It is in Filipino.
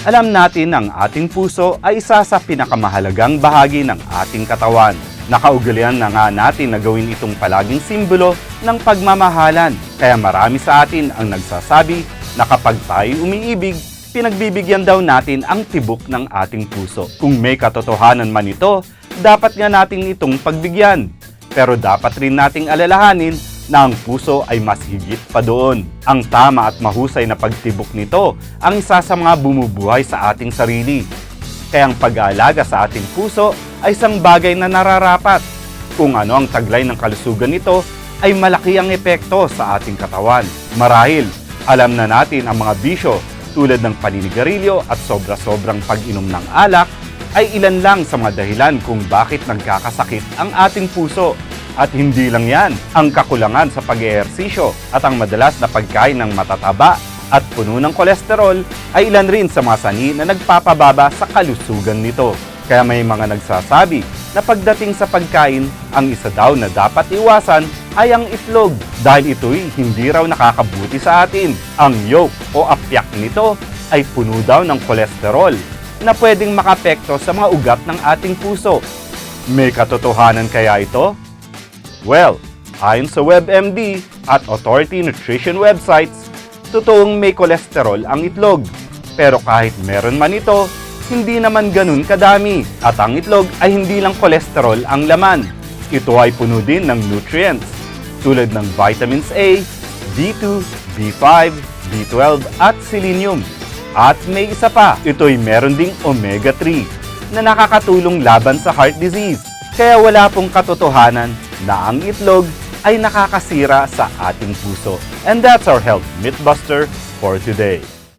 Alam natin ang ating puso ay isa sa pinakamahalagang bahagi ng ating katawan. Nakaugalian na nga natin na gawin itong palaging simbolo ng pagmamahalan. Kaya marami sa atin ang nagsasabi na kapag tayo umiibig, pinagbibigyan daw natin ang tibok ng ating puso. Kung may katotohanan man ito, dapat nga natin itong pagbigyan. Pero dapat rin nating alalahanin na ang puso ay mas higit pa doon. Ang tama at mahusay na pagtibok nito ang isa sa mga bumubuhay sa ating sarili. Kaya ang pag-aalaga sa ating puso ay isang bagay na nararapat. Kung ano ang taglay ng kalusugan nito ay malaki ang epekto sa ating katawan. Marahil, alam na natin ang mga bisyo tulad ng paninigarilyo at sobra-sobrang pag-inom ng alak ay ilan lang sa mga dahilan kung bakit nagkakasakit ang ating puso. At hindi lang yan, ang kakulangan sa pag-eehersisyo at ang madalas na pagkain ng matataba at puno ng kolesterol ay ilan rin sa mga sani na nagpapababa sa kalusugan nito. Kaya may mga nagsasabi na pagdating sa pagkain, ang isa daw na dapat iwasan ay ang itlog dahil ito'y hindi raw nakakabuti sa atin. Ang yolk o apyak nito ay puno daw ng kolesterol na pwedeng makapekto sa mga ugat ng ating puso. May katotohanan kaya ito? Well, ayon sa WebMD at Authority Nutrition websites, totoong may kolesterol ang itlog. Pero kahit meron man ito, hindi naman ganun kadami. At ang itlog ay hindi lang kolesterol ang laman. Ito ay puno din ng nutrients tulad ng vitamins A, B2, B5, B12 at selenium. At may isa pa, ito'y meron ding omega-3 na nakakatulong laban sa heart disease. Kaya wala pong katotohanan na ang itlog ay nakakasira sa ating puso. And that's our Health Mythbuster for today.